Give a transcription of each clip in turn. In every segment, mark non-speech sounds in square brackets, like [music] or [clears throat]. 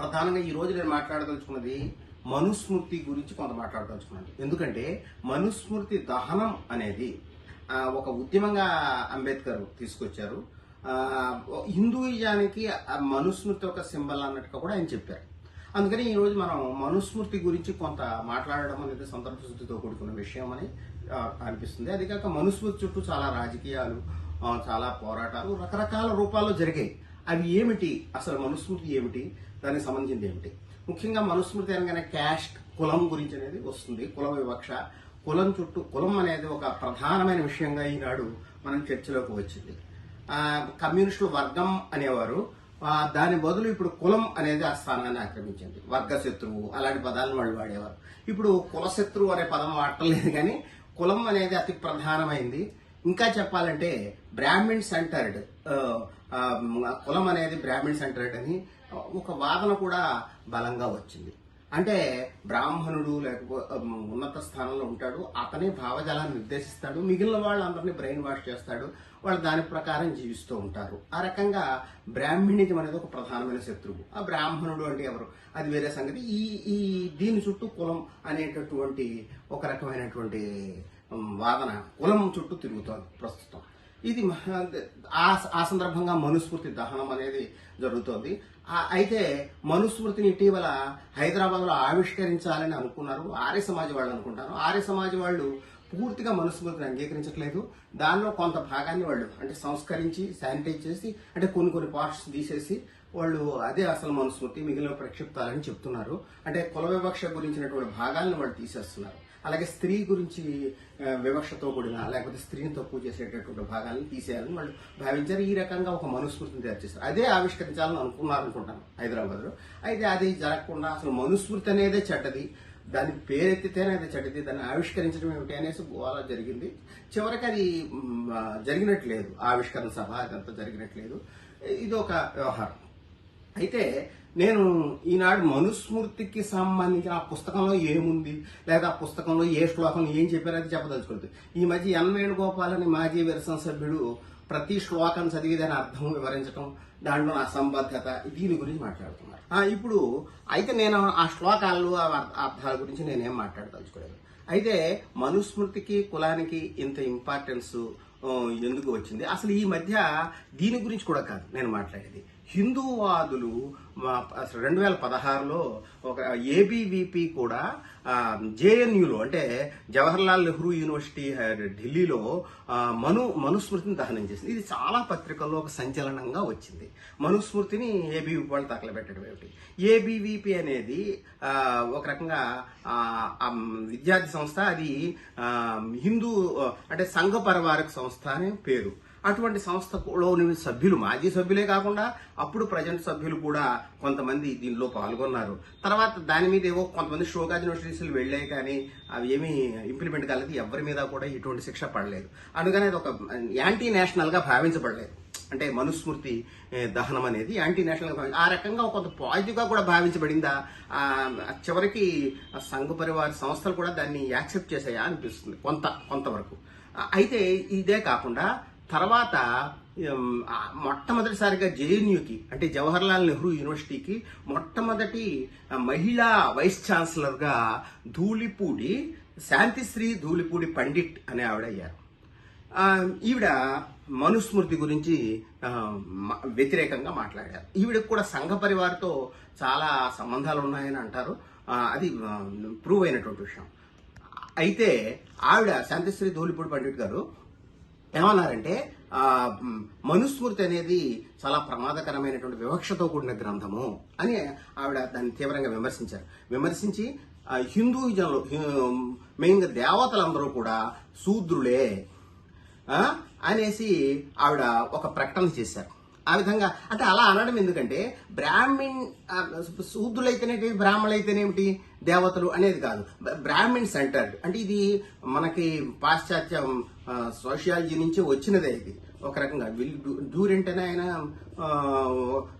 ప్రధానంగా ఈ రోజు నేను మాట్లాడదలుచుకున్నది మనుస్మృతి గురించి కొంత మాట్లాడదలుచుకున్నాను. ఎందుకంటే మనుస్మృతి దహనం అనేది ఒక ఉద్యమంగా అంబేద్కర్ తీసుకొచ్చారు. ఆ, హిందూయిజానికి ఆ మనుస్మృతి ఒక సింబల్ అన్నట్టుగా కూడా ఆయన చెప్పారు. అందుకని ఈరోజు మనం మనుస్మృతి గురించి కొంత మాట్లాడడం అనేది సందర్భ శుద్ధితో కూడుకున్న విషయం అని అనిపిస్తుంది. అది కాక మనుస్మృతి చుట్టూ చాలా రాజకీయాలు చాలా పోరాటాలు రకరకాల రూపాల్లో జరిగాయి. అవి ఏమిటి? అసలు మనుస్మృతి ఏమిటి? దానికి సంబంధించింది ఏమిటి? ముఖ్యంగా మనుస్మృతి అనగానే క్యాస్ట్ కులం గురించి అనేది వస్తుంది. కుల వివక్ష కులం చుట్టూ కులం అనేది ఒక ప్రధానమైన విషయంగా ఈనాడు మనం చర్చలోకి వచ్చింది. ఆ, కమ్యూనిస్టులు వర్గం అనేవారు దాని బదులు ఇప్పుడు కులం అనేది ఆ స్థానాన్ని ఆక్రమించింది. వర్గ శత్రువు అలాంటి పదాలను వాళ్ళు వాడేవారు. ఇప్పుడు కులశత్రువు అనే పదం వాడటం కానీ కులం అనేది అతి ప్రధానమైంది. ఇంకా చెప్పాలంటే బ్రాహ్మిన్ సెంటర్డ్ కులం అనేది బ్రాహ్మిన్ సెంటరేట్ అని ఒక వాదన కూడా బలంగా వచ్చింది. అంటే బ్రాహ్మణుడు లేకపోతే ఉన్నత స్థానంలో ఉంటాడు అతనే భావజాలాన్ని నిర్దేశిస్తాడు మిగిలిన వాళ్ళందరినీ బ్రెయిన్ వాష్ చేస్తాడు వాళ్ళు దాని ప్రకారం జీవిస్తూ ఉంటారు. ఆ రకంగా బ్రాహ్మణిజం అనేది ఒక ప్రధానమైన శత్రువు. ఆ బ్రాహ్మణుడు అంటే ఎవరు? అది వేరే సంగతి. ఈ ఈ దీని చుట్టూ కులం అనేటటువంటి ఒక రకమైనటువంటి వాదన కులం చుట్టూ తిరుగుతోంది ప్రస్తుతం. ఇది ఆ ఆ సందర్భంగా మనుస్మృతి దహనం అనేది జరుగుతోంది. అయితే మనుస్మృతిని ఇటీవల హైదరాబాద్లో ఆవిష్కరించాలని అనుకున్నారు. ఆర్య సమాజ్ వాళ్ళు అనుకుంటారు. ఆర్య సమాజ్ వాళ్ళు పూర్తిగా మనుస్మృతిని అంగీకరించట్లేదు. దానిలో కొంత భాగాన్ని వాళ్ళు అంటే సంస్కరించి శానిటైజ్ చేసి అంటే కొన్ని కొన్ని పార్ట్స్ తీసేసి వాళ్ళు అదే అసలు మనుస్మృతి మిగిలిన ప్రక్షిప్తాలని చెప్తున్నారు. అంటే కుల వివక్ష గురించినటువంటి భాగాలను వాళ్ళు తీసేస్తున్నారు. అలాగే స్త్రీ గురించి వివక్షతో కూడిన లేకపోతే స్త్రీని తక్కువ చేసేటటువంటి భాగాలను తీసేయాలని వాళ్ళు భావించారు. ఈ రకంగా ఒక మనుస్మృతిని తయారు చేశారు. అదే ఆవిష్కరించాలని అనుకున్నారనుకుంటాను హైదరాబాద్లో. అయితే అది జరగకుండా అసలు మనుస్మృతి అనేదే చెడ్డది. దాని పేరెత్తితేనే అది చెడ్డది. దాన్ని ఆవిష్కరించడం ఏమిటి అనేసి గోల జరిగింది. చివరికి అది జరిగినట్లేదు. ఆవిష్కరణ సభ అదంతా జరిగినట్లేదు. ఇది ఒక వ్యవహారం. అయితే నేను ఈనాడు మనుస్మృతికి సంబంధించిన ఆ పుస్తకంలో ఏముంది? లేదా ఆ పుస్తకంలో ఏ శ్లోకంలో ఏం చెప్పారో అది చెప్పదలుచుకోలేదు ఈ మధ్య ఎన్ వేణుగోపాల్ అని మాజీ విరసన సభ్యుడు ప్రతి శ్లోకం చదివి దాని అర్థం వివరించడం దాంట్లో అసంబద్ధత దీని గురించి మాట్లాడుతున్నారు. ఇప్పుడు అయితే నేను ఆ శ్లోకాలు ఆ అర్థాల గురించి నేనేం మాట్లాడదలుచుకోలేదు. అయితే మనుస్మృతికి కులానికి ఇంత ఇంపార్టెన్స్ ఎందుకు వచ్చింది? అసలు ఈ మధ్య దీని గురించి కూడా కాదు నేను మాట్లాడేది. హిందూవాదులు అసలు రెండు వేల పదహారులో ఒక ఏబీవీపీ కూడా జేఎన్యూలో అంటే జవహర్లాల్ నెహ్రూ యూనివర్సిటీ ఢిల్లీలో మను మనుస్మృతిని దహనం చేసింది. ఇది చాలా పత్రికల్లో ఒక సంచలనంగా వచ్చింది. మనుస్మృతిని ఏబీవీపీ వాళ్ళు తగలబెట్టడం ఏమిటి? ఏబీవీపీ అనేది ఒక రకంగా విద్యార్థి సంస్థ అది హిందూ అంటే సంఘ పరివారక సంస్థ అనే పేరు. అటువంటి సంస్థలోని సభ్యులు మాజీ సభ్యులే కాకుండా అప్పుడు ప్రజెంట్ సభ్యులు కూడా కొంతమంది దీనిలో పాల్గొన్నారు. తర్వాత దాని మీద ఏవో కొంతమంది షోకాజ్ యూనివర్సిటీస్లు వెళ్ళాయి కానీ అవి ఏమీ ఇంప్లిమెంట్ కాలేదు. ఎవరి మీద కూడా ఇటువంటి శిక్ష పడలేదు. అందుకని అది ఒక యాంటీ నేషనల్గా భావించబడలేదు. అంటే మనుస్మృతి దహనం అనేది యాంటీ నేషనల్ ఆ రకంగా కొంత పాజిటివ్గా కూడా భావించబడిందా? చివరికి సంఘ పరివార సంస్థలు కూడా దాన్ని యాక్సెప్ట్ చేసాయా అనిపిస్తుంది కొంత కొంతవరకు. అయితే ఇదే కాకుండా తర్వాత మొట్టమొదటిసారిగా జేఎన్యూకి అంటే జవహర్లాల్ నెహ్రూ యూనివర్సిటీకి మొట్టమొదటి మహిళా వైస్ ఛాన్సలర్గా ధూళిపూడి శాంతిశ్రీ ధూళిపూడి పండిట్ అనే ఆవిడ అయ్యారు ఈవిడ మనుస్మృతి గురించి వ్యతిరేకంగా మాట్లాడారు. ఈవిడకు కూడా సంఘ పరివార్తో చాలా సంబంధాలు ఉన్నాయని అంటారు అది ప్రూవ్ అయినటువంటి విషయం. అయితే ఆవిడ శాంతిశ్రీ ధూళిపూడి పండిట్ గారు ఏమన్నారంటే ఆ, మనుస్మృతి అనేది చాలా ప్రమాదకరమైనటువంటి వివక్షతో కూడిన గ్రంథము అని ఆవిడ దాన్ని తీవ్రంగా విమర్శించారు. విమర్శించి ఆ, హిందూయిజంలో మెయిన్గా దేవతలందరూ కూడా శూద్రులే అనేసి ఆవిడ ఒక ప్రకటన చేశారు. ఆ విధంగా అంటే అలా అనడం ఎందుకంటే బ్రాహ్మిన్ ఆ, శూద్రులైతేనేటి బ్రాహ్మణులైతేనేమిటి దేవతలు అనేది కాదు. బ్రాహ్మిణ్ బ్రాహ్మిన్ సెంటర్డ్. అంటే ఇది మనకి పాశ్చాత్య సోషియాలజీ నుంచి వచ్చినదే ఇది. ఒక రకంగా. విల్ డ్యూరెంట్ అని ఆయన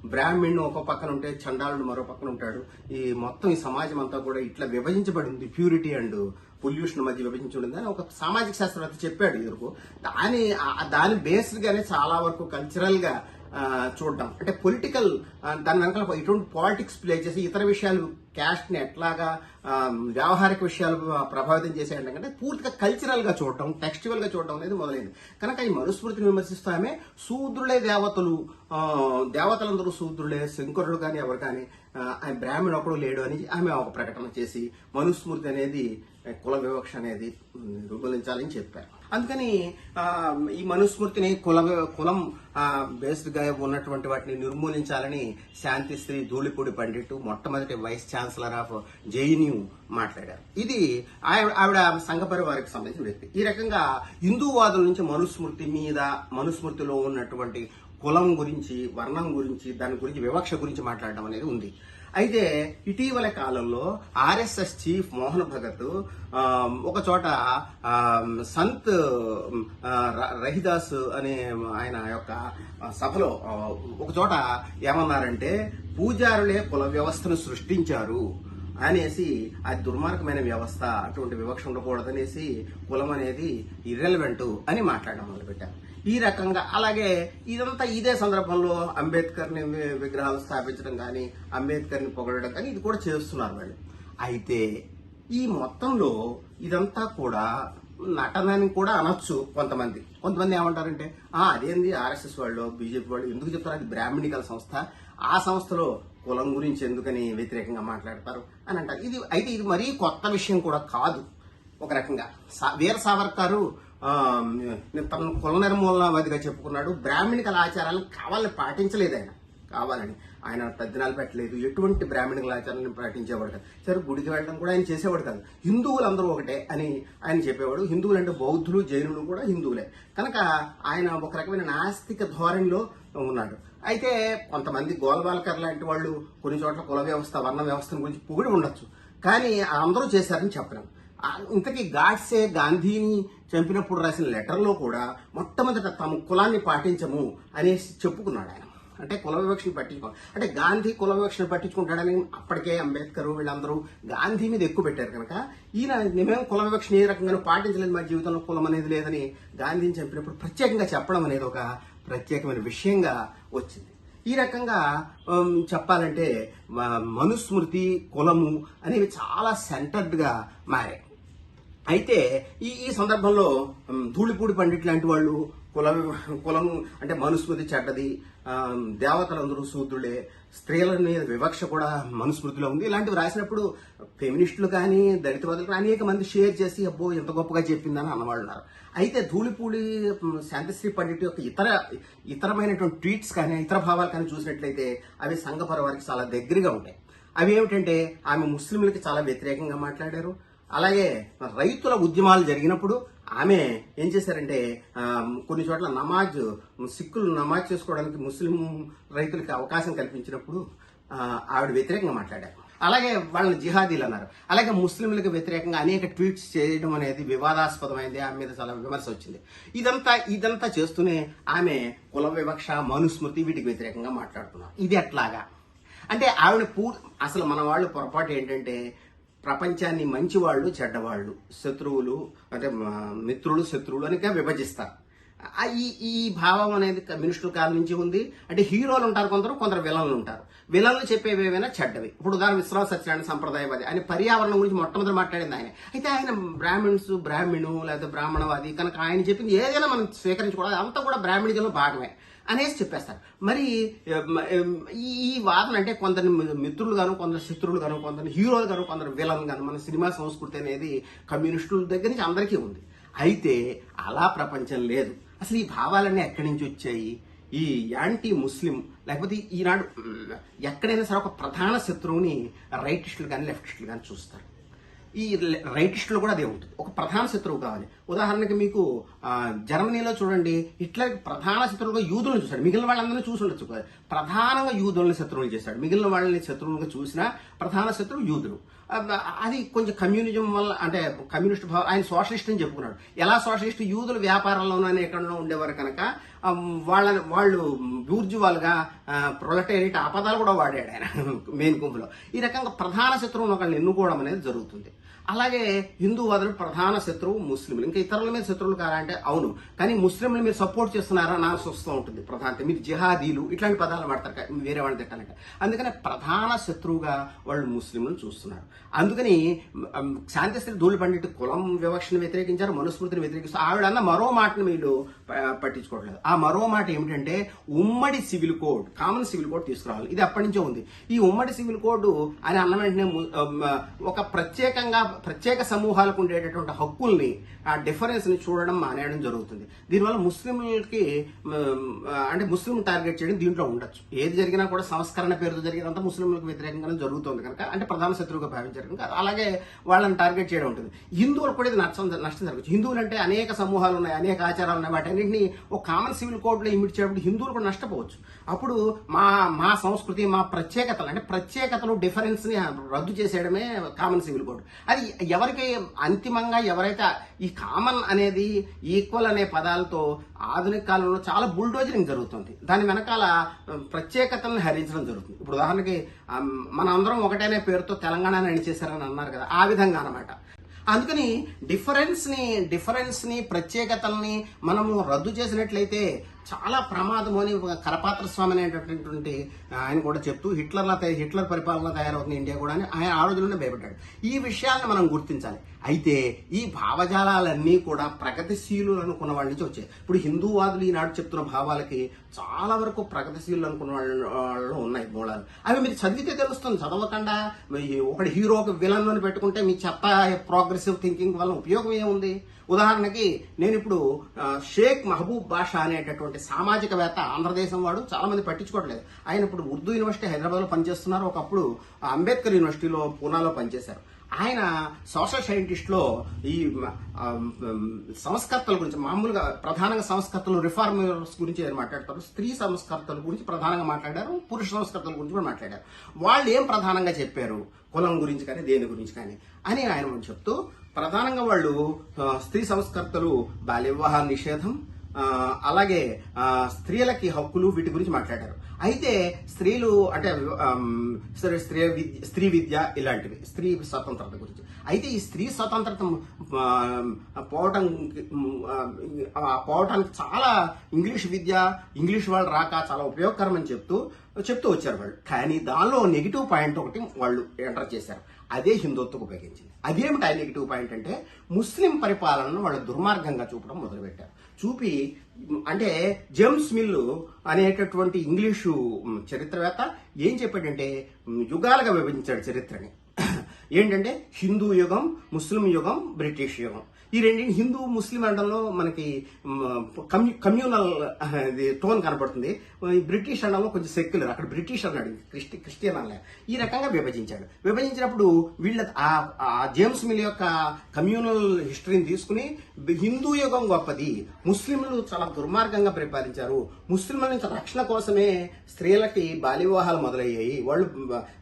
బ్రాహ్మణ్ ఒక పక్కన ఉంటే చండాలుడు మరో పక్కన ఉంటాడు. ఈ మొత్తం ఈ సమాజం అంతా కూడా ఇట్లా విభజించబడింది. ప్యూరిటీ అండ్ పొల్యూషన్ మధ్య విభజించబడింది అని ఒక సామాజిక శాస్త్రవేత్త చెప్పాడు ఎదురుకు దాని దాని బేస్డ్గానే చాలా వరకు కల్చరల్గా చూడడం. అంటే పొలిటికల్ దాని వెనకాల ఇటువంటి పాలిటిక్స్ ప్లే చేసి ఇతర విషయాలు క్యాస్ట్ని ఎట్లాగా వ్యావహారిక విషయాలు ప్రభావితం చేసేయడం కంటే పూర్తిగా కల్చరల్గా చూడటం టెక్స్టివల్గా చూడటం అనేది మొదలైంది. కనుక ఈ మనుస్మృతిని విమర్శిస్తూ ఆమె శూద్రులే దేవతలు దేవతలందరూ శూద్రులే శంకరుడు కానీ ఎవరు కానీ ఆయన బ్రాహ్మణుడు ఒకడు లేడు అని ఆమె ఒక ప్రకటన చేసి మనుస్మృతి అనేది కుల వివక్ష అనేది రూపొందించాలని చెప్పారు. అందుకని ఈ మనుస్మృతిని కుల కులం బేస్డ్గా ఉన్నటువంటి వాటిని నిర్మూలించాలని శాంతిశ్రీ ధూళిపూడి పండిట్ మొట్టమొదటి వైస్ ఛాన్సలర్ ఆఫ్ జేఎన్యూ మాట్లాడారు. ఇది ఆవిడ ఆవిడ సంఘ పరివారికి సంబంధించిన వ్యక్తి. ఈ రకంగా హిందూవాదుల నుంచి మనుస్మృతి మీద మనుస్మృతిలో ఉన్నటువంటి కులం గురించి వర్ణం గురించి దాని గురించి వివక్ష గురించి మాట్లాడడం అనేది ఉంది. అయితే ఇటీవల కాలంలో ఆర్ఎస్ఎస్ చీఫ్ మోహన్ భగత్ ఒక చోట సంత్ ర- రహిదాస్ అనే ఆయన యొక్క సభలో ఒక చోట ఏమన్నారంటే పూజారులే కుల వ్యవస్థను సృష్టించారు అనేసి అది దుర్మార్గమైన వ్యవస్థ అటువంటి వివక్ష ఉండకూడదనేసి కులం అనేది ఇర్రెలవెంట్ అని మాట్లాడడం మొదలుపెట్టారు. ఈ రకంగా. అలాగే ఇదంతా ఇదే సందర్భంలో అంబేద్కర్ని విగ్రహాలు స్థాపించడం కానీ అంబేద్కర్ని పొగడడం కానీ ఇది కూడా చేస్తున్నారు వాళ్ళు. అయితే ఈ మొత్తంలో ఇదంతా కూడా నటనని కూడా అనొచ్చు కొంతమంది. కొంతమంది ఏమంటారంటే అదేంది ఆర్ఎస్ఎస్ వాళ్ళు బీజేపీ వాళ్ళు ఎందుకు చెప్తారు? అది బ్రాహ్మణికల సంస్థ. ఆ సంస్థలో కులం గురించి ఎందుకని వ్యతిరేకంగా మాట్లాడతారు అని అంటారు. ఇది అయితే ఇది మరీ కొత్త విషయం కూడా కాదు. ఒక రకంగా సా- వీర సావర్కరు తనను కుల నిర్మూలనవాదిగా చెప్పుకున్నాడు. బ్రాహ్మణికల ఆచారాలను కావాలని పాటించలేదు ఆయన. కావాలని. ఆయన తద్దినాలు పెట్టలేదు. ఎటువంటి బ్రాహ్మణికల ఆచారాలను పాటించేవాడు కాదు. సరే గుడికి వెళ్ళడం కూడా ఆయన చేసేవాడు కాదు. హిందువులు అందరూ ఒకటే అని ఆయన చెప్పేవాడు. హిందువులు అంటే బౌద్ధులు జైనులు కూడా హిందువులే. కనుక ఆయన ఒక రకమైన నాస్తిక ధోరణిలో ఉన్నాడు. అయితే కొంతమంది గోల్వాల్కర్ లాంటి వాళ్ళు కొన్ని చోట్ల కుల వ్యవస్థ వర్ణ వ్యవస్థను గురించి పొగిడి ఉండొచ్చు. కానీ అందరూ చేశారని చెప్పలేము ఇంతకీ గాడ్సే గాంధీని చంపినప్పుడు రాసిన లెటర్లో కూడా మొట్టమొదట తమ కులాన్ని పాటించము అనేసి చెప్పుకున్నాడు ఆయన. అంటే కుల వివక్షను పట్టించుకో అంటే గాంధీ కుల వివక్షను పట్టించుకుంటాడని అప్పటికే అంబేద్కర్ వీళ్ళందరూ గాంధీ మీద ఎక్కువ పెట్టారు కనుక ఈయన మేము కుల వివక్షను ఏ రకంగా పాటించలేదు మా జీవితంలో కులం అనేది లేదని గాంధీని చంపినప్పుడు ప్రత్యేకంగా చెప్పడం అనేది ఒక ప్రత్యేకమైన విషయంగా వచ్చింది. ఈ రకంగా చెప్పాలంటే మ- మనుస్మృతి కులము అనేవి చాలా సెంటర్డ్గా మారాయి. అయితే ఈ ఈ సందర్భంలో ధూళిపూడి పండిట్ లాంటి వాళ్ళు కులం కులం అంటే మనుస్మృతి చెడ్డది దేవతలందరూ శూద్రులే స్త్రీల మీద వివక్ష కూడా మనుస్మృతిలో ఉంది. ఇలాంటివి రాసినప్పుడు ఫెమినిస్టులు కానీ దళితవాదులు కానీ అనేక మంది షేర్ చేసి అబ్బో ఎంత గొప్పగా చెప్పిందని అన్నవాళ్ళు ఉన్నారు. అయితే ధూళిపూడి శాంతిశ్రీ పండిట్ యొక్క ఇతర ఇతరమైనటువంటి ట్వీట్స్ కానీ ఇతర భావాలు కానీ చూసినట్లయితే అవి సంఘపరవారికి చాలా దగ్గరగా ఉంటాయి. అవి ఏమిటంటే ఆమె ముస్లింలకి చాలా వ్యతిరేకంగా మాట్లాడారు. అలాగే రైతుల ఉద్యమాలు జరిగినప్పుడు ఆమె ఏం చేశారంటే కొన్ని చోట్ల నమాజ్ సిక్కులు నమాజ్ చేసుకోవడానికి ముస్లిం రైతులకి అవకాశం కల్పించినప్పుడు ఆవిడ వ్యతిరేకంగా మాట్లాడారు. అలాగే వాళ్ళని జిహాదీలు అన్నారు. అలాగే ముస్లింలకు వ్యతిరేకంగా అనేక ట్వీట్స్ చేయడం అనేది వివాదాస్పదమైంది. ఆమె మీద చాలా విమర్శ వచ్చింది. ఇదంతా ఇదంతా చేస్తూనే ఆమె కుల వివక్ష మనుస్మృతి వీటికి వ్యతిరేకంగా మాట్లాడుతున్నారు. ఇది ఎట్లాగా? అంటే ఆవిడ పూర్ అసలు మన వాళ్ళు పొరపాటు ఏంటంటే ప్రపంచాన్ని మంచి వాళ్ళు చెడ్డవాళ్ళు శత్రువులు అంటే మిత్రులు శత్రువులు అని విభజిస్తారు. ఈ ఈ భావం అనేది కమ్యూనిస్టుల కాలం నుంచి ఉంది. అంటే హీరోలు ఉంటారు కొందరు కొందరు విలన్లు ఉంటారు. విలన్లు చెప్పేవి ఏవైనా చెడ్డవి. ఇప్పుడు ఉదాహరణ విశ్రామ సత్యనారాయణ సంప్రదాయవాది ఆయన పర్యావరణం గురించి మొట్టమొదటి మాట్లాడింది ఆయన. అయితే ఆయన బ్రాహ్మిన్స్ బ్రాహ్మణు లేదా బ్రాహ్మణవాది కనుక ఆయన చెప్పింది ఏదైనా మనం స్వీకరించకూడదు అంతా కూడా బ్రాహ్మణిజంలో భాగమే. అనేసి చెప్పేస్తారు. మరి ఈ ఈ వాదన అంటే కొందరు మిత్రులు గాను కొందరు శత్రువులు గాను కొందరు హీరోలు గాను కొందరు విలన్ గాను మన సినిమా సంస్కృతి అనేది కమ్యూనిస్టుల దగ్గర నుంచి అందరికీ ఉంది. అయితే అలా ప్రపంచం లేదు. అసలు ఈ భావాలన్నీ ఎక్కడి నుంచి వచ్చాయి? ఈ యాంటీ ముస్లిం లేకపోతే ఈనాడు ఎక్కడైనా సరే ఒక ప్రధాన శత్రువుని రైటిస్టులు కానీ లెఫ్టిస్టులు కానీ చూస్తారు. ఈ రైటిస్టులు కూడా అదే ఉంటుంది ఒక ప్రధాన శత్రువు కావాలి. ఉదాహరణకి మీకు జర్మనీలో చూడండి హిట్లర్ ప్రధాన శత్రువుగా యూదులను చూశాడు. మిగిలిన వాళ్ళందరినీ చూసి ఉండొచ్చు ప్రధానంగా యూదుల్ని శత్రువులు చేశాడు. మిగిలిన వాళ్ళని శత్రువులుగా చూసినా ప్రధాన శత్రువు యూదులు అది కొంచెం కమ్యూనిజం వల్ల అంటే కమ్యూనిస్ట్ భావ ఆయన సోషలిస్ట్ అని చెప్పుకున్నాడు. ఎలా సోషలిస్ట్ యూదులు వ్యాపారంలోనే ఎక్కడో ఉండేవారు కనుక వాళ్ళ వాళ్ళు బూర్జువాలుగా ప్రొలటేరియట్ ఆ పదాలు కూడా వాడాడు ఆయన మెయిన్ గుంపులో ఈ రకంగా ప్రధాన శత్రువును ఒకళ్ళని ఎన్నుకోవడం అనేది జరుగుతుంది. అలాగే హిందూవాదులు ప్రధాన శత్రువు ముస్లింలు ఇంకా ఇతరుల మీద శత్రువులు కారా అంటే అవును. కానీ ముస్లింలు మీరు సపోర్ట్ చేస్తున్నారా? నా వస్తూ ఉంటుంది. ప్రధాన మీరు జిహాదీలు ఇట్లాంటి పదాలు వాడతారు వేరే వాళ్ళని తిట్టాలంటే. అందుకని ప్రధాన శత్రువుగా వాళ్ళు ముస్లింలను చూస్తున్నారు. అందుకని శాంతిశ్రీ ధూళి పండిట్ కులం వివక్షను వ్యతిరేకించారు మనుస్మృతిని వ్యతిరేకిస్తారు ఆవిడన్న మరో మాటను వీళ్ళు పట్టించుకోవట్లేదు. ఆ మరో మాట ఏమిటంటే ఉమ్మడి civil code common civil code తీసుకురావాలి. ఇది అప్పటి నుంచే ఉంది. ఈ ఉమ్మడి సివిల్ కోడ్ అని అన్న వెంటనే ము- ఒక ప్రత్యేకంగా ప్రత్యేక సమూహాలకు ఉండేటటువంటి హక్కుల్ని ఆ డిఫరెన్స్ని చూడడం మానేయడం జరుగుతుంది. దీనివల్ల ముస్లింలకి అంటే ముస్లిం టార్గెట్ చేయడం దీంట్లో ఉండొచ్చు. ఏది జరిగినా కూడా సంస్కరణ పేరుతో జరిగినంత ముస్లింలకు వ్యతిరేకంగానే జరుగుతుంది కనుక అంటే ప్రధాన శత్రువుగా భావించారు కనుక అలాగే వాళ్ళని టార్గెట్ చేయడం ఉంటుంది. హిందువులకు కూడా ఇది నష్టం నష్టం జరగచ్చు. హిందువులు అంటే అనేక సమూహాలు ఉన్నాయి అనేక ఆచారాలు ఉన్నాయి. వాటన్నింటినీ ఒక కామన్ సివిల్ కోడ్లో ఇమిట్ చేయబడి హిందువులు కూడా నష్టపోవచ్చు. అప్పుడు మా మా సంస్కృతి మా ప్రత్యేకతలు అంటే ప్రత్యేకతలు డిఫరెన్స్ని రద్దు చేసేయడమే కామన్ సివిల్ కోడ్. అది ఎవరికి అంతిమంగా ఎవరైతే ఈ కామన్ అనేది ఈక్వల్ అనే పదాలతో ఆధునిక కాలంలో చాలా బుల్డోజరింగ్ జరుగుతుంది. దాని వెనకాల ప్రత్యేకతలను హరించడం జరుగుతుంది. ఇప్పుడు ఉదాహరణకి మన అందరం ఒకటేనే పేరుతో తెలంగాణ అణిచేశారని అన్నారు కదా ఆ విధంగా అనమాట అందుకని డిఫరెన్స్ని డిఫరెన్స్ని ప్రత్యేకతల్ని మనము రద్దు చేసినట్లయితే చాలా ప్రమాదం అని ఒక కరపాత్ర స్వామి అనేటటువంటి ఆయన కూడా చెప్తూ హిట్లర్లా హిట్లర్ పరిపాలన తయారవుతుంది ఇండియా కూడా అని ఆయన ఆ రోజుల్లోనే భయపడ్డాడు. ఈ విషయాలను మనం గుర్తించాలి. అయితే ఈ భావజాలాలన్నీ కూడా ప్రగతిశీలు అనుకున్న వాళ్ళ నుంచి వచ్చాయి. ఇప్పుడు హిందూవాదులు ఈనాడు చెప్తున్న భావాలకి చాలా వరకు ప్రగతిశీలు అనుకున్న వాళ్ళు ఉన్నాయి మూలాలు. అవి మీరు చదివితే తెలుస్తుంది. చదవకుండా ఒకటి హీరో ఒక విలన్ అని పెట్టుకుంటే మీ చెత్త ప్రోగ్రెసివ్ థింకింగ్ వల్ల ఉపయోగం ఏముంది? ఉదాహరణకి నేను ఇప్పుడు షేక్ మహబూబ్ బాషా అనేటటువంటి సామాజికవేత్త ఆంధ్రదేశం వాడు చాలా మంది పట్టించుకోవట్లేదు. ఆయన ఇప్పుడు ఉర్దూ యూనివర్సిటీ హైదరాబాద్లో పనిచేస్తున్నారు. ఒకప్పుడు అంబేద్కర్ యూనివర్సిటీలో పూనాలో పనిచేశారు. ఆయన సోషల్ సైంటిస్ట్లో ఈ సంస్కర్తల గురించి మామూలుగా ప్రధానంగా సంస్కర్తలు రిఫార్మర్స్ గురించి ఆయన మాట్లాడతారు? స్త్రీ సంస్కర్తల గురించి ప్రధానంగా మాట్లాడారు పురుష సంస్కర్తల గురించి కూడా మాట్లాడారు. వాళ్ళు ఏం ప్రధానంగా చెప్పారు? కులం గురించి కానీ దేని గురించి కానీ. అని ఆయన చెప్తూ ప్రధానంగా వాళ్ళు స్త్రీ సంస్కర్తలు బాల్య వివాహ నిషేధం అలాగే స్త్రీలకి హక్కులు వీటి గురించి మాట్లాడారు. అయితే స్త్రీలు అంటే సరే, స్త్రీ విద్య స్త్రీ విద్య ఇలాంటివి స్త్రీ స్వతంత్రత గురించి. అయితే ఈ స్త్రీ స్వతంత్రత పోవటం ఆ, పోవటానికి చాలా ఇంగ్లీష్ విద్య ఇంగ్లీష్ వాళ్ళు రాక చాలా ఉపయోగకరం అని చెప్తూ చెప్తూ వచ్చారు వాళ్ళు. కానీ దానిలో నెగిటివ్ పాయింట్ ఒకటి వాళ్ళు ఎంటర్ చేశారు. అదే హిందుత్వకు ఉపయోగించింది. అదేమిటి ఆ నెగిటివ్ పాయింట్ అంటే ముస్లిం పరిపాలనను వాళ్ళు దుర్మార్గంగా చూపడం మొదలుపెట్టారు. చూపి అంటే జేమ్స్ మిల్లు అనేటటువంటి ఇంగ్లీషు చరిత్రవేత్త ఏం చెప్పాడంటే యుగాలుగా విభజించాడు చరిత్రని. [clears throat] ఏంటంటే హిందూ యుగం ముస్లిం యుగం బ్రిటిష్ యుగం. ఈ రెండింటి హిందూ ముస్లిం అండంలో మనకి కమ్యూ కమ్యూనల్ ఇది టోన్ కనపడుతుంది. బ్రిటిష్ అండంలో కొంచెం సెక్యులర్ అక్కడ బ్రిటిష్ అన్నాడు క్రిస్టి క్రిస్టియన్ అనలే. ఈ రకంగా విభజించాడు. విభజించినప్పుడు వీళ్ళ ఆ- ఆ జేమ్స్ మిల్ యొక్క కమ్యూనల్ హిస్టరీని తీసుకుని హిందూ యుగం గొప్పది. ముస్లింలు చాలా దుర్మార్గంగా పరిపాలించారు. ముస్లింల నుంచి రక్షణ కోసమే స్త్రీలకి బాల్య వివాహాలు మొదలయ్యాయి. వాళ్ళు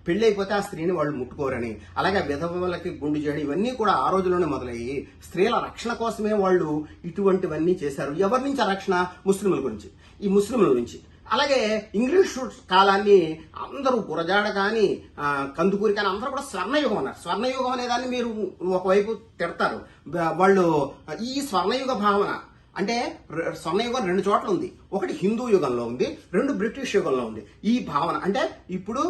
పెళ్ళైపోతే ఆ స్త్రీని వాళ్ళు ముట్టుకోరని. అలాగే విధవలకి గుండు చేయడం ఇవన్నీ కూడా ఆ రోజుల్లోనే మొదలయ్యాయి స్త్రీల రక్షణ కోసమే వాళ్ళు ఇటువంటివన్నీ చేశారు. ఎవరి నుంచి ఆ రక్షణ? ముస్లింల గురించి. ఈ ముస్లింల నుంచి. అలాగే ఇంగ్లీష్ కాలాన్ని అందరూ గురజాడ కానీ కందుకూరి కానీ అందరూ కూడా స్వర్ణయుగం అన్నారు. స్వర్ణయుగం అనేదాన్ని మీరు ఒకవైపు తిడతారు. వాళ్ళు ఈ స్వర్ణయుగ భావన అంటే స్వర్ణయుగం రెండు చోట్ల ఉంది. ఒకటి హిందూ యుగంలో ఉంది రెండు బ్రిటిష్ యుగంలో ఉంది. ఈ భావన అంటే ఇప్పుడు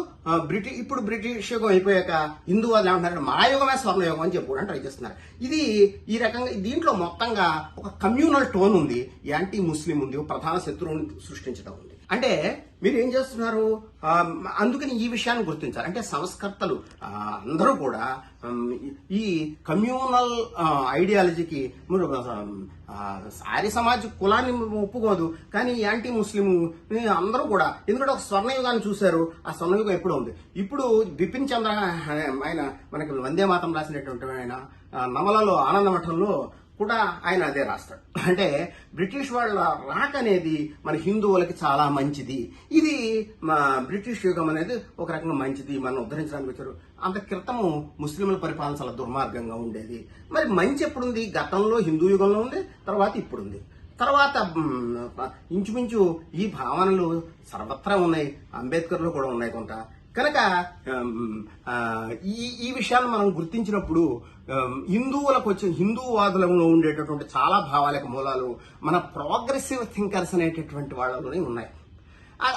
బ్రిటిష్ బ్రిటి ఇప్పుడు బ్రిటిష్ యుగం అయిపోయాక హిందూ వాళ్ళు ఏమంటారు మా యుగమే స్వర్ణయుగం అని చెప్పుకోవడానికి ట్రై చేస్తున్నారు. ఇది ఈ రకంగా దీంట్లో మొత్తంగా ఒక కమ్యూనల్ టోన్ ఉంది. యాంటీ ముస్లిం ఉంది ప్రధాన శత్రువుని సృష్టించడం ఉంది. అంటే మీరు ఏం చేస్తున్నారు అందుకని ఈ విషయాన్ని గుర్తించాలి. అంటే సంస్కర్తలు అందరూ కూడా ఈ కమ్యూనల్ ఐడియాలజీకి మీరు ఆ, ఆర్య కులాన్ని ఒప్పుకోదు. కానీ యాంటీ ముస్లిం అందరూ కూడా ఎందుకంటే ఒక స్వర్ణయుగాన్ని చూశారు ఆ స్వర్ణయుగం ఎప్పుడు ఉంది. ఇప్పుడు బిపిన్ చంద్ర ఆయన మనకి వందే మాతం రాసినటువంటి ఆయన నమలలో నవలలో ఆనంద మఠంలో కూడా ఆయన అదే రాస్తాడు. అంటే బ్రిటిష్ వాళ్ళ రాక అనేది మన హిందువులకి చాలా మంచిది. ఇది మా బ్రిటిష్ యుగం అనేది ఒక రకంగా మంచిది. మనం ఉద్ధరించడానికి వచ్చారు. అంత క్రితము ముస్లింల పరిపాలన చాలా దుర్మార్గంగా ఉండేది. మరి మంచి ఎప్పుడుంది? గతంలో హిందూ యుగంలో ఉంది తర్వాత ఇప్పుడుంది. తర్వాత ఇంచుమించు ఈ భావనలు సర్వత్రా ఉన్నాయి. అంబేద్కర్లో కూడా ఉన్నాయి కొంత. కనుక ఈ ఈ విషయాన్ని మనం గుర్తించినప్పుడు హిందువులకు వచ్చిన హిందూవాదులలో ఉండేటటువంటి చాలా భావాలకు మూలాలు మన ప్రోగ్రెసివ్ థింకర్స్ అనేటటువంటి వాళ్ళలోనే ఉన్నాయి.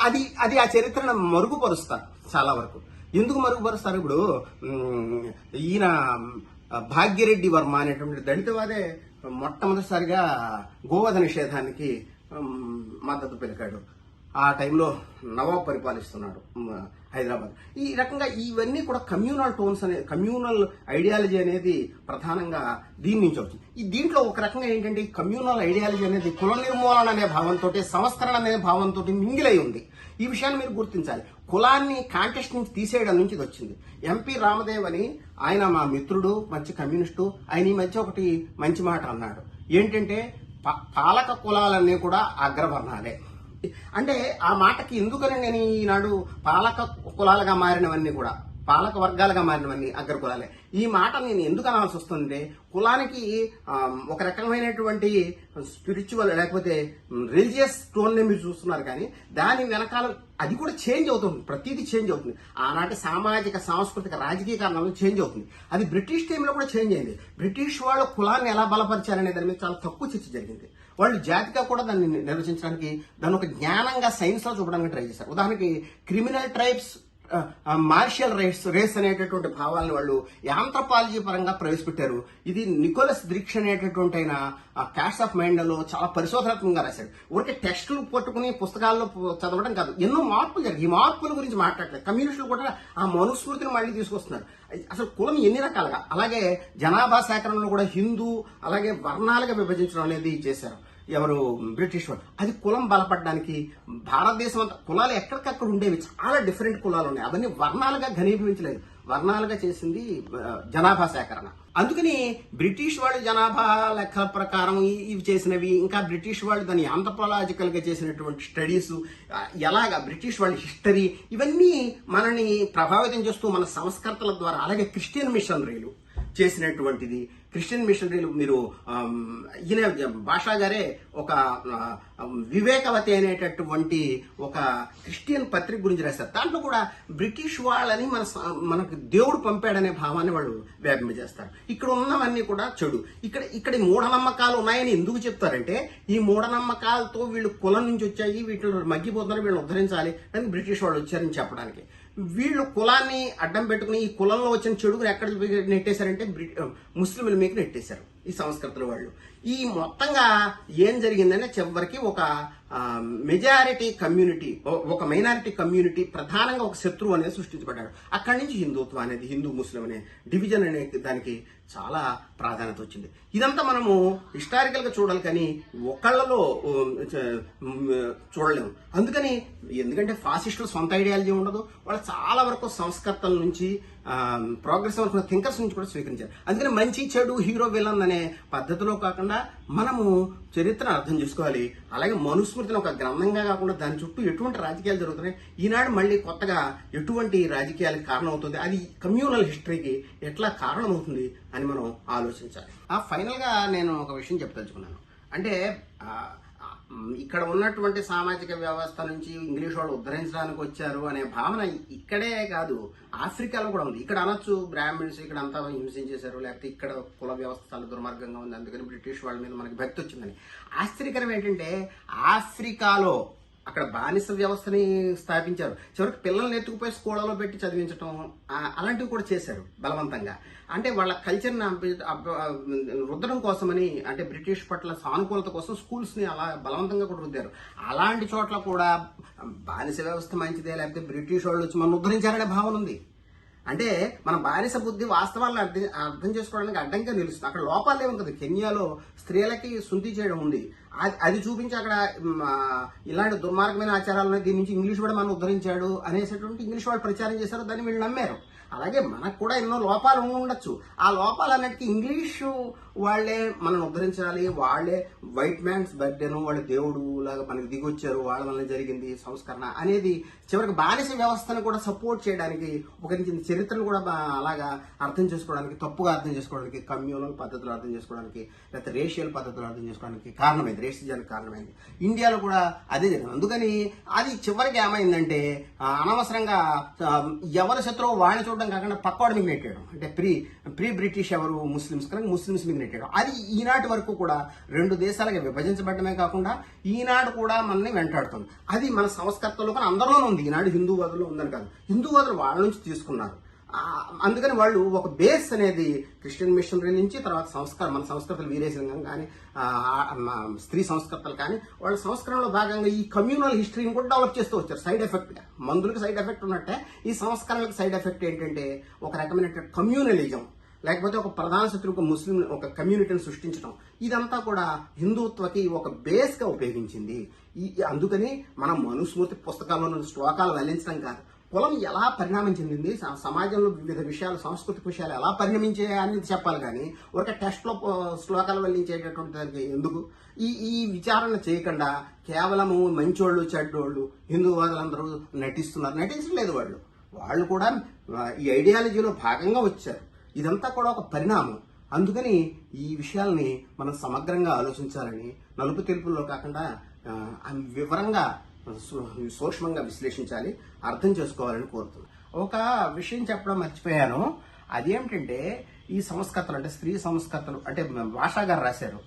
అది అది ఆ చరిత్రను మరుగుపరుస్తారు చాలా వరకు. ఎందుకు మరుగుపరుస్తారు? ఇప్పుడు ఈయన భాగ్యరెడ్డి వర్మ అనేటువంటి దళితవాదే మొట్టమొదటిసారిగా గోవధ నిషేధానికి మద్దతు పలికాడు. ఆ టైంలో నవాబ్ పరిపాలిస్తున్నాడు హైదరాబాద్. ఈ రకంగా ఇవన్నీ కూడా కమ్యూనల్ టోన్స్ అనే కమ్యూనల్ ఐడియాలజీ అనేది ప్రధానంగా దీని నుంచి వచ్చింది. ఈ దీంట్లో ఒక రకంగా ఏంటంటే ఈ కమ్యూనల్ ఐడియాలజీ అనేది కుల నిర్మూలన అనే భావంతో సంస్కరణ అనే భావంతో మింగిలై ఉంది. ఈ విషయాన్ని మీరు గుర్తించాలి. కులాన్ని కాంటెస్ట్ నుంచి తీసేయడం నుంచి ఇది వచ్చింది. ఎంపీ రామదేవ్ అని ఆయన మా మిత్రుడు మంచి కమ్యూనిస్టు ఆయన ఈ మధ్య ఒకటి మంచి మాట అన్నాడు. ఏంటంటే ప- పాలక కులాలన్నీ కూడా అగ్రవర్ణాలే. అంటే ఆ మాటకి ఎందుకని నేను ఈనాడు పాలక కులాలుగా మారినవన్నీ కూడా పాలక వర్గాలుగా మారినవన్నీ అగ్ర కులాలే. ఈ మాట నేను ఎందుకు అనాల్సి వస్తుంది కులానికి ఒక రకమైనటువంటి స్పిరిచువల్ లేకపోతే రిలీజియస్ టోన్ మీరు చూస్తున్నారు కానీ దాని వెనకాల అది కూడా చేంజ్ అవుతుంది. ప్రతిదీ చేంజ్ అవుతుంది. ఆనాటి సామాజిక సాంస్కృతిక రాజకీయ కారణాలు చేంజ్ అవుతుంది. అది బ్రిటిష్ టైంలో కూడా చేంజ్ అయింది. బ్రిటిష్ వాళ్ళు కులాన్ని ఎలా బలపరిచారనే దాని మీద చాలా తక్కువ చర్చ జరిగింది. వాళ్ళు జాతిగా కూడా దాన్ని నిర్వచించడానికి దాన్ని ఒక జ్ఞానంగా సైన్స్లో చూపడానికి ట్రై చేశారు. ఉదాహరణకి criminal tribes martial race race అనేటటువంటి భావాలను వాళ్ళు యాంథ్రపాలజీ పరంగా ప్రవేశపెట్టారు. ఇది నికోలస్ ద్రిక్ష అనేటటువంటి ఆయన క్యాష్ ఆఫ్ మైండ్లో చాలా పరిశోధనాత్మకంగా రాశాడు. ఊరికే టెస్టులు పట్టుకుని పుస్తకాల్లో చదవడం కాదు. ఎన్నో మార్పులు జరిగాయి. ఈ మార్పుల గురించి మాట్లాడలేదు. కమ్యూనిస్టులు కూడా ఆ మనుస్మృతిని మళ్ళీ తీసుకొస్తున్నారు. అసలు కులం ఎన్ని రకాలుగా? అలాగే జనాభా సేకరణలో కూడా హిందూ అలాగే వర్ణాలుగా విభజించడం అనేది చేశారు. ఎవరు బ్రిటిష్ వాళ్ళు అది కులం బలపడడానికి భారతదేశం అంతా కులాలు ఎక్కడికక్కడ ఉండేవి. చాలా డిఫరెంట్ కులాలు ఉన్నాయి. అవన్నీ వర్ణాలుగా ఘనీభవించలేదు. వర్ణాలుగా చేసింది జనాభా సేకరణ. అందుకని బ్రిటిష్ వాళ్ళు జనాభా లెక్కల ప్రకారం ఇవి చేసినవి. ఇంకా బ్రిటిష్ వాళ్ళు దాన్ని ఆంథ్రపాలజికల్గా చేసినటువంటి స్టడీస్ ఎలాగా బ్రిటిష్ వాళ్ళ హిస్టరీ ఇవన్నీ మనని ప్రభావితం చేస్తూ మన సంస్కర్తల ద్వారా అలాగే క్రిస్టియన్ మిషనరీలు చేసినటువంటిది. క్రిస్టియన్ మిషనరీలు మీరు ఈయన భాషా గారే ఒక వివేకవతి అనేటటువంటి ఒక క్రిస్టియన్ పత్రిక గురించి రాశారు. దాంట్లో కూడా బ్రిటిష్ వాళ్ళని మన మనకు దేవుడు పంపాడనే భావాన్ని వాళ్ళు వ్యాపింపజేస్తారు ఇక్కడ ఉన్నవన్నీ కూడా చెడు. ఇక్కడ ఇక్కడ మూఢనమ్మకాలు ఉన్నాయని ఎందుకు చెప్తారంటే ఈ మూఢనమ్మకాలతో వీళ్ళు కులం నుంచి వచ్చాయి వీటిలో మగ్గిపోతున్నారు వీళ్ళు ఉద్ధరించాలి అని బ్రిటిష్ వాళ్ళు వచ్చారని చెప్పడానికి. వీళ్ళు కులాన్ని అడ్డం పెట్టుకుని ఈ కులంలో వచ్చిన చెడుగురు ఎక్కడ నెట్టేశారంటే బ్రిటి ముస్లింల మీకు నెట్టేశారు ఈ సంస్కృతుల వాళ్ళు. ఈ మొత్తంగా ఏం జరిగిందంటే చివరికి ఒక మెజారిటీ కమ్యూనిటీ ఒక మైనారిటీ కమ్యూనిటీ ప్రధానంగా ఒక శత్రువు అనేది సృష్టించబడ్డాడు. అక్కడి నుంచి హిందుత్వం అనేది హిందూ ముస్లిం అనే డివిజన్ అనే దానికి చాలా ప్రాధాన్యత వచ్చింది. ఇదంతా మనము హిస్టారికల్గా చూడాలి కానీ ఒకళ్ళలో చూడలేము. అందుకని ఎందుకంటే ఫాసిస్టులు సొంత ఐడియాలజీ ఉండదు వాళ్ళు చాలా వరకు సంస్కర్తల నుంచి ప్రోగ్రెసివ్ అనుకున్న థింకర్స్ నుంచి కూడా స్వీకరించారు. అందుకని మంచి చెడు హీరో విలన్ అనే పద్ధతిలో కాకుండా మనము చరిత్రను అర్థం చేసుకోవాలి. అలాగే మనుస్మృతిని ఒక గ్రంథంగా కాకుండా దాని చుట్టూ ఎటువంటి రాజకీయాలు జరుగుతున్నాయి? ఈనాడు మళ్ళీ కొత్తగా ఎటువంటి రాజకీయాలకు కారణమవుతుంది? అది కమ్యూనల్ హిస్టరీకి ఎట్లా కారణమవుతుంది అని మనం ఆలోచించాలి. ఆ ఫైనల్గా నేను ఒక విషయం చెప్పదలుచుకున్నాను. అంటే ఇక్కడ ఉన్నటువంటి సామాజిక వ్యవస్థ నుంచి ఇంగ్లీష్ వాళ్ళు ఉద్ధరించడానికి వచ్చారు అనే భావన ఇక్కడే కాదు ఆఫ్రికాలో కూడా ఉంది. ఇక్కడ అనొచ్చు బ్రాహ్మిన్స్ ఇక్కడ అంతా హింసించేశారు లేకపోతే ఇక్కడ కుల వ్యవస్థ చాలా దుర్మార్గంగా ఉంది అందుకని బ్రిటిష్ వాళ్ళ మీద మనకి భక్తి వచ్చిందని. ఆశ్చర్యకరం ఏంటంటే ఆఫ్రికాలో అక్కడ బానిస వ్యవస్థని స్థాపించారు. చివరికి పిల్లల్ని ఎత్తుకుపోయి స్కూళ్ళలో పెట్టి చదివించడం అలాంటివి కూడా చేశారు బలవంతంగా. అంటే వాళ్ళ కల్చర్ని రుద్దడం కోసమని అంటే బ్రిటిష్ పట్ల సానుకూలత కోసం స్కూల్స్ని అలా బలవంతంగా కూడా రుద్దారు. అలాంటి చోట్ల కూడా బానిస వ్యవస్థ మంచిదే లేకపోతే బ్రిటిష్ వాళ్ళు వచ్చి మనం ఉద్ధరించారనే భావన ఉంది. అంటే మన బానిస బుద్ధి వాస్తవాలను అర్థం అర్థం చేసుకోవడానికి అడ్డంగా నిలుస్తుంది. అక్కడ లోపాలు ఏమి కదా కెన్యాలో స్త్రీలకి శుద్ధి చేయడం ఉంది. అది అది చూపించి అక్కడ ఇలాంటి దుర్మార్గమైన ఆచారాలు దీని నుంచి ఇంగ్లీష్ కూడా మనం ఉద్ధరించాడు అనేసినటువంటి ఇంగ్లీష్ వాళ్ళు ప్రచారం చేశారు. దాన్ని వీళ్ళు నమ్మారు. అలాగే మనకు కూడా ఎన్నో లోపాలు ఉండొచ్చు. ఆ లోపాలన్నిటికీ ఇంగ్లీషు వాళ్ళే మనల్ని ఉద్ధరించాలి వాళ్ళే వైట్ మ్యాన్స్ బర్త్డేను వాళ్ళ దేవుడు లాగా మనకి దిగొచ్చారు వాళ్ళ వల్ల జరిగింది సంస్కరణ అనేది చివరికి బానిస వ్యవస్థను కూడా సపోర్ట్ చేయడానికి ఉపకరించిన చరిత్రను కూడా అలాగా అర్థం చేసుకోవడానికి తప్పుగా అర్థం చేసుకోవడానికి కమ్యూనల్ పద్ధతులు అర్థం చేసుకోవడానికి లేకపోతే రేషియల్ పద్ధతులు అర్థం చేసుకోవడానికి కారణమైంది రేషిజానికి కారణమైంది. ఇండియాలో కూడా అదే జరిగింది. అందుకని అది చివరికి ఏమైందంటే అనవసరంగా ఎవరి శత్రువు వాళ్ళని చూడడం కాకుండా పక్కవాడు మీద నెట్టేయడం అంటే ప్రీ ప్రీ బ్రిటిష్ ఎవరు? ముస్లిమ్స్. కనుక ముస్లిమ్స్ మీద నెట్టేయడం అది ఈనాటి వరకు కూడా రెండు దేశాలుగా విభజించబడమే కాకుండా ఈనాడు కూడా మనల్ని వెంటాడుతుంది. అది మన సంస్కర్తలో కానీ అందరిలోనూ ఉంది. ఈనాడు హిందూవాదులు ఉందని కాదు. హిందూవాదులు వాళ్ళ నుంచి తీసుకున్నారు. అందుకని వాళ్ళు ఒక బేస్ అనేది క్రిస్టియన్ మిషనరీ నుంచి తర్వాత సంస్కారం మన సంస్కృతులు వీరేశలింగం కానీ స్త్రీ సంస్కృతలు కానీ వాళ్ళ సంస్కరణలో భాగంగా ఈ కమ్యూనల్ హిస్టరీని కూడా డెవలప్ చేస్తూ వచ్చారు సైడ్ ఎఫెక్ట్ మందులకు సైడ్ ఎఫెక్ట్ ఉన్నట్టే ఈ సంస్కరణలకు సైడ్ ఎఫెక్ట్ ఏంటంటే ఒక రకమైన కమ్యూనలిజం. లేకపోతే ఒక ప్రధాన శత్రువు ముస్లిం ఒక కమ్యూనిటీని సృష్టించడం ఇదంతా కూడా హిందుత్వకి ఒక బేస్గా ఉపయోగించింది. ఈ అందుకని మన మనుస్మృతి పుస్తకాల్లో ఉన్న శ్లోకాలు వెల్లించడం కాదు. కులం ఎలా పరిణామం చెందింది? సమాజంలో వివిధ విషయాలు సాంస్కృతిక విషయాలు ఎలా పరిణమించాయి అనేది చెప్పాలి కానీ ఒక టెస్ట్లో శ్లోకాలు వెల్లించేటటువంటి దానికి ఎందుకు? ఈ ఈ విచారణ చేయకుండా కేవలము మంచోళ్ళు చెడ్డోళ్ళు హిందూవాదులందరూ నటిస్తున్నారు. నటించలేదు వాళ్ళు. వాళ్ళు కూడా ఈ ఐడియాలజీలో భాగంగా వచ్చారు. ఇదంతా కూడా ఒక పరిణామం. అందుకని ఈ విషయాల్ని మనం సమగ్రంగా ఆలోచించాలని నలుపు తెలుపుల్లో కాకుండా వివరంగా సూక్ష్మంగా విశ్లేషించాలి అర్థం చేసుకోవాలని కోరుతున్నాను. ఒక విషయం చెప్పడం మర్చిపోయాను. అదేమిటంటే ఈ సంస్కర్తలు అంటే స్త్రీ సంస్కర్తలు అంటే బాషా గారు రాశారు.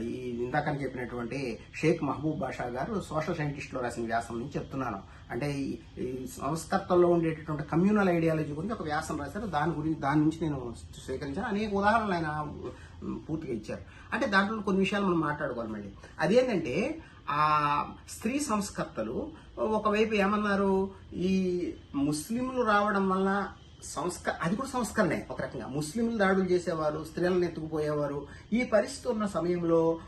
ఈ ఇందాక చెప్పినటువంటి షేక్ మహబూబ్ బాషా గారు సోషల్ సైంటిస్ట్లో రాసిన వ్యాసం నుంచి చెప్తున్నాను. అంటే ఈ ఈ సంస్కర్తల్లో ఉండేటటువంటి కమ్యూనల్ ఐడియాలజీ గురించి ఒక వ్యాసం రాశారు. దాని గురించి దాని నుంచి నేను స్వీకరించాను. అనేక ఉదాహరణలు ఆయన పూర్తిగా ఇచ్చారు. అంటే దాంట్లో కొన్ని విషయాలు మనం మాట్లాడుకోవాలి మళ్ళీ. అదేంటంటే ఆ స్త్రీ సంస్కర్తలు ఒకవైపు ఏమన్నారు? ఈ ముస్లింలు రావడం వల్ల సంస్క అది కూడా సంస్కరణే. ఒక రకంగా ముస్లింలు దాడులు చేసేవారు స్త్రీలను ఎత్తుకుపోయేవారు. ఈ పరిస్థితి ఉన్న సమయంలో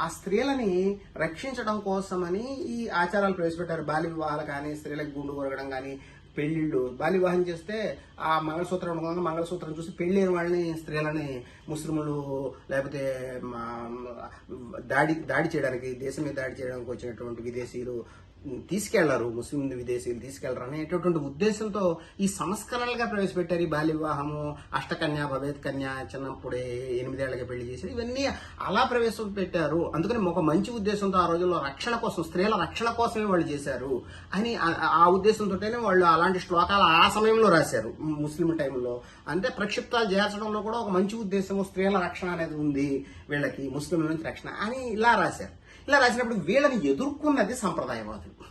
ఆ స్త్రీలని రక్షించడం కోసమని ఈ ఆచారాలు ప్రవేశపెట్టారు. బాల్య వివాహాలు కానీ స్త్రీలకు గుండు కొరగడం కానీ పెళ్ళిళ్ళు బాల్య వివాహం చేస్తే ఆ మంగళసూత్రం ఉండగా మంగళసూత్రం చూసి పెళ్ళైన వాళ్ళని స్త్రీలని ముస్లింలు లేకపోతే మా- దాడి దాడి చేయడానికి దేశం మీద దాడి చేయడానికి వచ్చినటువంటి విదేశీయులు తీసుకెళ్ళరు ముస్లిం విదేశీయులు తీసుకెళ్ళరు అనేటటువంటి ఉద్దేశంతో ఈ సంస్కరణలుగా ప్రవేశపెట్టారు ఈ బాల్య వివాహము అష్టకన్య భవేత్ కన్య చిన్నప్పుడే ఎనిమిదేళ్ళకి పెళ్ళి చేశారు. ఇవన్నీ అలా ప్రవేశపెట్టారు. అందుకని ఒక మంచి ఉద్దేశంతో ఆ రోజుల్లో రక్షణ కోసం స్త్రీల రక్షణ కోసమే వాళ్ళు చేశారు అని ఆ- ఉద్దేశంతోనే వాళ్ళు అలాంటి శ్లోకాలు ఆ సమయంలో రాశారు. ముస్లిం టైంలో అంటే ప్రక్షిప్తాలు చేర్చడంలో కూడా ఒక మంచి ఉద్దేశం స్త్రీల రక్షణ అనేది ఉంది వీళ్ళకి ముస్లింల నుంచి రక్షణ అని ఇలా రాశారు. ఇలా రాసినప్పుడు వీళ్ళని ఎదుర్కొన్నది సంప్రదాయవాదులు.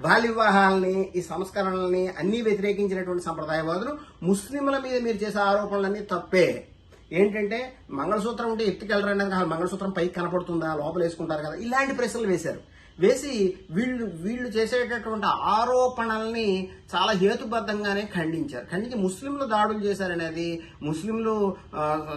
బాల్య వివాహాలని ఈ సంస్కరణల్ని అన్నీ వ్యతిరేకించినటువంటి సంప్రదాయవాదులు ముస్లింల మీద మీరు చేసే ఆరోపణలన్నీ తప్పే. ఏంటంటే మంగళసూత్రం ఉంటే ఎత్తుకెళ్ళరండి అని మంగళసూత్రం పైకి కనపడుతుందా? లోపల వేసుకుంటారు కదా. ఇలాంటి ప్రశ్నలు వేశారు. వేసి వీళ్ళు వీళ్ళు చేసేటటువంటి ఆరోపణల్ని చాలా హేతుబద్ధంగానే ఖండించారు. ఖండించి ముస్లింలు దాడులు చేశారనేది ముస్లింలు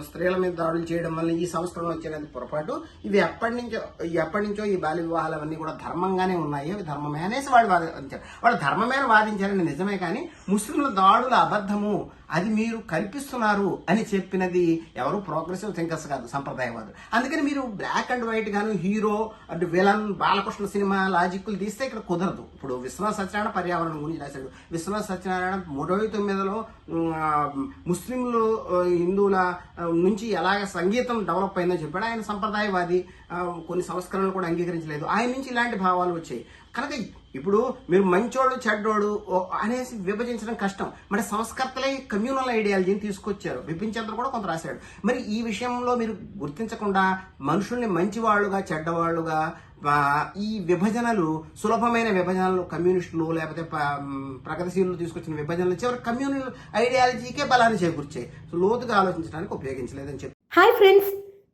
స్త్రీల మీద దాడులు చేయడం వల్ల ఈ సంస్కరణ వచ్చేది పొరపాటు. ఇవి ఎప్పటి నుంచో ఎప్పటి నుంచో ఈ బాల్య వివాహాలు అవన్నీ కూడా ధర్మంగానే ఉన్నాయి. అవి ధర్మమే అనేసి వాళ్ళు వాదించారు వాళ్ళు ధర్మమే వాదించారని నిజమే కానీ ముస్లింల దాడుల అబద్ధము అది మీరు కల్పిస్తున్నారు అని చెప్పినది ఎవరు ప్రోగ్రెసివ్ థింకర్స్ కాదు సంప్రదాయవాదు అందుకని మీరు బ్లాక్ అండ్ వైట్ గాను హీరో అంటే విలన్ బాలకృష్ణ సినిమా లాజిక్లు తీస్తే ఇక్కడ కుదరదు. ఇప్పుడు విశ్వనాథ సత్యనారాయణ పర్యావరణం గురించి రాశాడు. విశ్వనాథ సత్యనారాయణ మూడవ తొమ్మిదిలో ముస్లింలు హిందువుల నుంచి ఎలాగ సంగీతం డెవలప్ అయిందో చెప్పాడు. ఆయన సంప్రదాయవాది కొన్ని సంస్కరణలు కూడా అంగీకరించలేదు. ఆయన నుంచి ఇలాంటి భావాలు వచ్చాయి. కనుక ఇప్పుడు మీరు మంచోడు చెడ్డోడు ఓ అనేసి విభజించడం కష్టం. మరి సంస్కర్తలే కమ్యూనల్ ఐడియాలజీని తీసుకొచ్చారు. బిపిన్ చంద్ర కూడా కొంత రాశాడు. మరి ఈ విషయంలో మీరు గుర్తించకుండా మనుషుల్ని మంచివాళ్ళుగా చెడ్డవాళ్ళుగా ఈ విభజనలు సులభమైన విభజనలు కమ్యూనిస్టులు లేకపోతే ప్రగతిశీలు తీసుకొచ్చిన విభజనలు చివరి కమ్యూనల్ ఐడియాలజీకే బలాన్ని చేకూర్చాయి. సో లోతుగా ఆలోచించడానికి ఉపయోగించలేదని చెప్పి. హాయ్ ఫ్రెండ్స్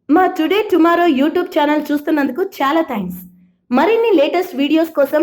మా టుడే టుమారో యూట్యూబ్ ఛానల్ చూస్తున్నందుకు చాలా థ్యాంక్స్ మరిన్ని లేటెస్ట్ వీడియోస్ కోసం